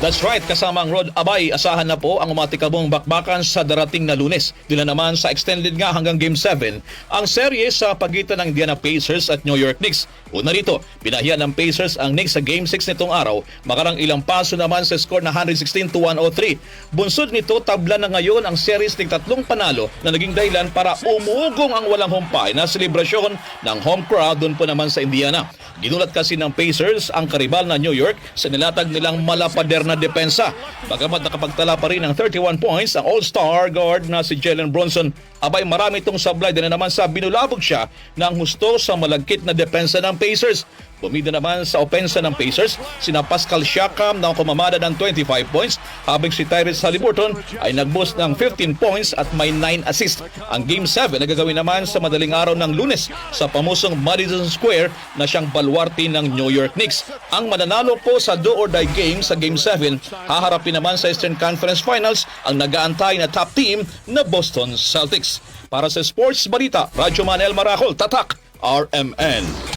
That's right, kasama ang Rod Abay, asahan na po ang umatikabong bakbakan sa darating na lunes. Dila naman sa extended nga hanggang Game 7 ang serye sa pagitan ng Indiana Pacers at New York Knicks. Una rito, binahiya ng Pacers ang Knicks sa Game 6 nitong araw, makarang ilang paso naman sa score na 116 to 103. Bunsod nito, tabla na ngayon ang series ng tatlong panalo na naging dahilan para umugong ang walang humpay na selebrasyon ng home crowd doon po naman sa Indiana. Ginulat kasi ng Pacers ang karibal na New York sa nilatag nilang malapader na depensa. Bagamat nakapagtala pa rin ng 31 points ang all-star guard na si Jalen Bronson, abay marami itong sablay din na naman sa binulabog siya ng husto sa malagkit na depensa ng Pacers. Bumida naman sa opensa ng Pacers, sina Pascal Siakam na kumamada ng 25 points, habang si Tyrese Haliburton ay nag-boost ng 15 points at may 9 assists. Ang Game 7 na gagawin naman sa madaling araw ng lunes sa pamusong Madison Square na siyang balwarte ng New York Knicks. Ang mananalo po sa do or die game sa Game 7, haharapin naman sa Eastern Conference Finals ang nagaantay na top team na Boston Celtics. Para sa Sports Balita, Radyo Manel Maracol, Tatak, RMN.